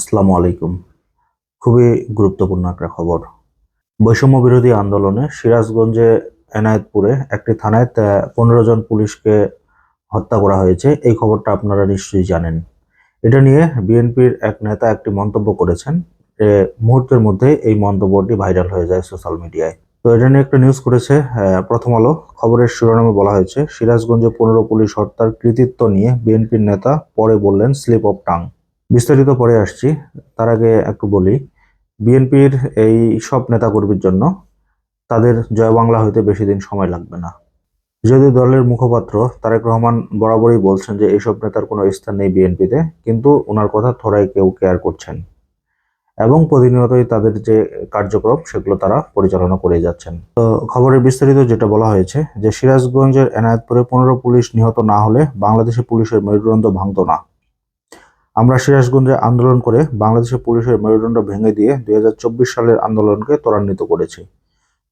আসসালামু আলাইকুম। খুবই গুরুত্বপূর্ণ একটা খবর। বৈষম্য বিরোধী আন্দোলনে সিরাজগঞ্জে এনায়েতপুরে একটি থানায় পনেরো জন পুলিশকে হত্যা করা হয়েছে। এই খবরটা আপনারা নিশ্চয়ই জানেন। এটা নিয়ে বিএনপির এক নেতা একটি মন্তব্য করেছেন। মুহূর্তের মধ্যে এই মন্তব্যটি ভাইরাল হয়ে যায় সোশ্যাল মিডিয়ায়। তো এটা নিয়ে একটা নিউজ করেছে প্রথম আলো। খবরের শিরোনামে বলা হয়েছে, সিরাজগঞ্জে পনেরো পুলিশ হত্যার কৃতিত্ব নিয়ে বিএনপির নেতা পরে বললেন, স্লিপ অফ টাং। বিস্তারিত পরে আসছি। তার আগে একটু বলি, বিএনপির এই সব নেতাকর্মীর জন্য তাদের জয় বাংলা হইতে বেশি দিন সময় লাগবে না। যদি দলের মুখপাত্র তারেক রহমান বরাবরই বলছেন যে এইসব নেতার কোনো স্থান নেই বিএনপিতে, কিন্তু ওনার কথা থোড়াই কেউ কেয়ার করছেন। এবং প্রতিনিয়তই তাদের যে কার্যক্রম, সেগুলো তারা পরিচালনা করে যাচ্ছেন। তো খবরের বিস্তারিত যেটা বলা হয়েছে, যে সিরাজগঞ্জের এনায়েতপুরে পনেরো পুলিশ নিহত না হলে বাংলাদেশে পুলিশের মেরুদণ্ড ভাঙত না। আমরা সিরাজগঞ্জে আন্দোলন করে বাংলাদেশের পুলিশের মেরুদণ্ড ভেঙে দিয়ে দুই হাজার চব্বিশ সালের আন্দোলনকে ত্বরান্বিত করেছি।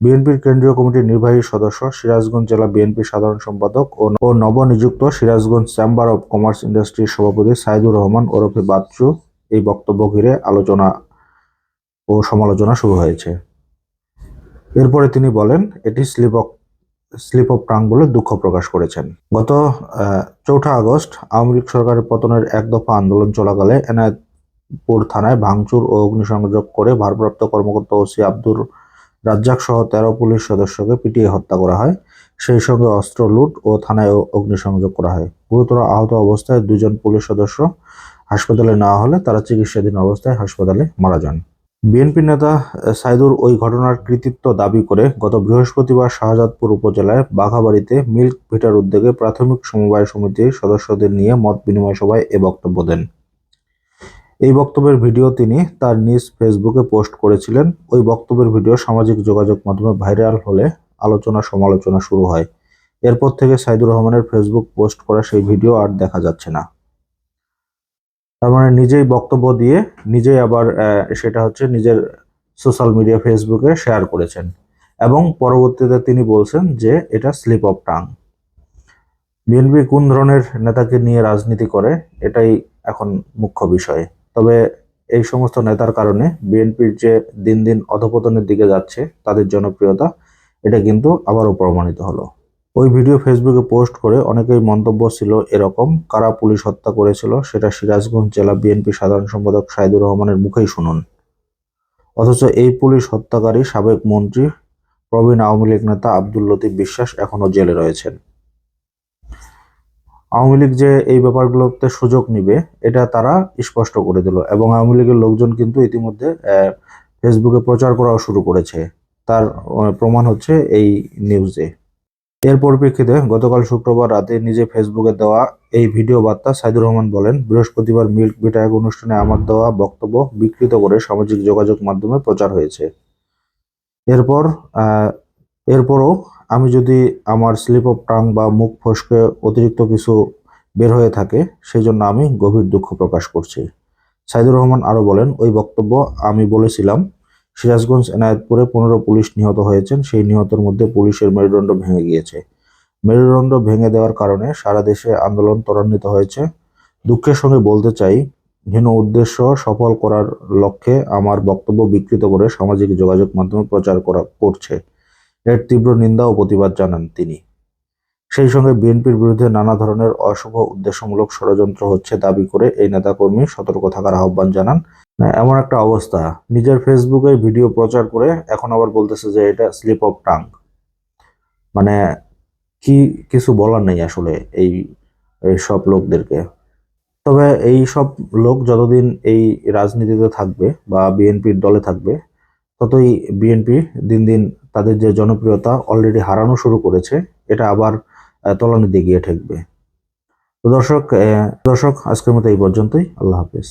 বিএনপির কেন্দ্রীয় কমিটির নির্বাহী সদস্য সিরাজগঞ্জ জেলা বিএনপির সাধারণ সম্পাদক ও- নবনিযুক্ত সিরাজগঞ্জ চেম্বার অব কমার্স ইন্ডাস্ট্রির সভাপতি সাইদুর রহমান ওরফে বাচ্চু এই বক্তব্য ঘিরে আলোচনা ও সমালোচনা শুরু হয়েছে। এরপরে তিনি বলেন, এটি slip of slip of tongue বলে দুঃখ প্রকাশ করেছেন। গত চৌঠা আগস্ট আওয়ামী লীগ সরকারের পতনের এক দফা আন্দোলন চলাকালে এনায়েতপুর থানায় ভাঙচুর ও অগ্নিসংযোগ করে ভারপ্রাপ্ত কর্মকর্তা ওসি আব্দুর রাজ্জাক সহ তেরো পুলিশ সদস্যকে পিটিয়ে হত্যা করা হয়। সেই সঙ্গে অস্ত্র লুট ও থানায় অগ্নিসংযোগ করা হয়। গুরুতর আহত অবস্থায় দুজন পুলিশ সদস্য হাসপাতালে নেওয়া হলে তারা চিকিৎসাধীন অবস্থায় হাসপাতালে মারা যান। বিএনপি নেতা সাইদুর ওই ঘটনার কৃতিত্ব দাবি করে গত বৃহস্পতিবার শাহজাদপুর উপজেলায় বাঘাবাড়িতে মিল্ক ভিটার উদ্যোগে প্রাথমিক সমবায় সমিতির সদস্যদের নিয়ে মত বিনিময় সভায় এ বক্তব্য দেন। এই বক্তব্যের ভিডিও তিনি তার নিজ ফেসবুকে পোস্ট করেছিলেন। ওই বক্তব্যের ভিডিও সামাজিক যোগাযোগ মাধ্যমে ভাইরাল হলে আলোচনা সমালোচনা শুরু হয়। এরপর থেকে সাইদুর রহমানের ফেসবুক পোস্ট করা সেই ভিডিও আর দেখা যাচ্ছে না। তার মানে নিজেই বক্তব্য দিয়ে নিজেই আবার সেটা হচ্ছে নিজের সোশ্যাল মিডিয়া ফেসবুকে শেয়ার করেছেন। এবং পরবর্তীতে তিনি বলছেন যে এটা স্লিপ অফ টাং বিএনপি কোন ধরনের নেতাকে নিয়ে রাজনীতি করে, এটাই এখন মুখ্য বিষয়। তবে এই সমস্ত নেতার কারণে বিএনপির যে দিন দিন অধপতনের দিকে যাচ্ছে, তাদের জনপ্রিয়তা, এটা কিন্তু আবারও প্রমাণিত হলো। ওই ভিডিও ফেসবুকে পোস্ট করে অনেকেই মন্তব্য ছিল এরকম, কারা পুলিশ হত্যা করেছিল সেটা সিরাজগঞ্জ জেলা বিএনপি সাধারণ সম্পাদক সাইদুর রহমানের মুখেই শুনুন। অথচ এই পুলিশ হত্যাকারী সাবেক মন্ত্রী, প্রবীণ আওয়ামী লীগ নেতা আব্দুল লতিফ বিশ্বাস এখনও জেলে রয়েছেন। আওয়ামী লীগ যে এই ব্যাপারগুলোতে সুযোগ নিবে, এটা তারা স্পষ্ট করে দিল এবং আওয়ামী লীগের লোকজন কিন্তু ইতিমধ্যে ফেসবুকে প্রচার করাও শুরু করেছে। তার প্রমাণ হচ্ছে এই নিউজে। এর পরিপ্রেক্ষিতে গতকাল শুক্রবার রাতে নিজে ফেসবুকে দেওয়া এই ভিডিও বার্তা সাইদুর রহমান বলেন, বৃহস্পতিবার মিল্ক বিটায়ক অনুষ্ঠানে আমার দেওয়া বক্তব্য বিকৃত করে সামাজিক যোগাযোগ মাধ্যমে প্রচার হয়েছে। এরপর এরপরও আমি যদি আমার স্লিপ অফ টাং বা মুখ ফসকে অতিরিক্ত কিছু বের হয়ে থাকে সেই জন্য আমি গভীর দুঃখ প্রকাশ করছি। সাইদুর রহমান আরও বলেন, ওই বক্তব্য আমি বলেছিলাম সিরাজগঞ্জ এনায়েতপুরে পনেরো পুলিশ নিহত হয়েছেন। সেই নিহতের মধ্যে পুলিশের মেরুদণ্ড ভেঙে গিয়েছে। মেরুদণ্ড ভেঙে দেওয়ার কারণে সারা দেশে আন্দোলন ত্বরান্বিত হয়েছে। দুঃখের সঙ্গে বলতে চাই হীন উদ্দেশ্য সফল করার লক্ষ্যে আমার বক্তব্য বিকৃত করে সামাজিক যোগাযোগ মাধ্যমে প্রচার করা করছে। এর তীব্র নিন্দা ও প্রতিবাদ জানান তিনি। সেই সঙ্গে বিএনপির বিরুদ্ধে নানা ধরনের অশুভ উদ্দেশ্যমূলক ষড়যন্ত্র হচ্ছে দাবি করে এই নেতাকর্মী সতর্ক থাকার আহ্বান জানান। এমন একটা অবস্থা। নিজের ফেসবুকে ভিডিও প্রচার করে এখন আবার বলতেছে যে এটা স্লিপ অফ টাং মানে কি কিছু বলার নেই আসলে এই সব লোকদেরকে। তবে এই সব লোক যতদিন এই রাজনীতিতে থাকবে বা বিএনপির দলে থাকবে, ততই বিএনপি দিন দিন তাদের যে জনপ্রিয়তা অলরেডি হারানো শুরু করেছে, এটা আবার তলানিতে গিয়ে ঠেকবে। তো দর্শক দর্শক, আজকের মতো এই পর্যন্তই। আল্লাহ হাফেজ।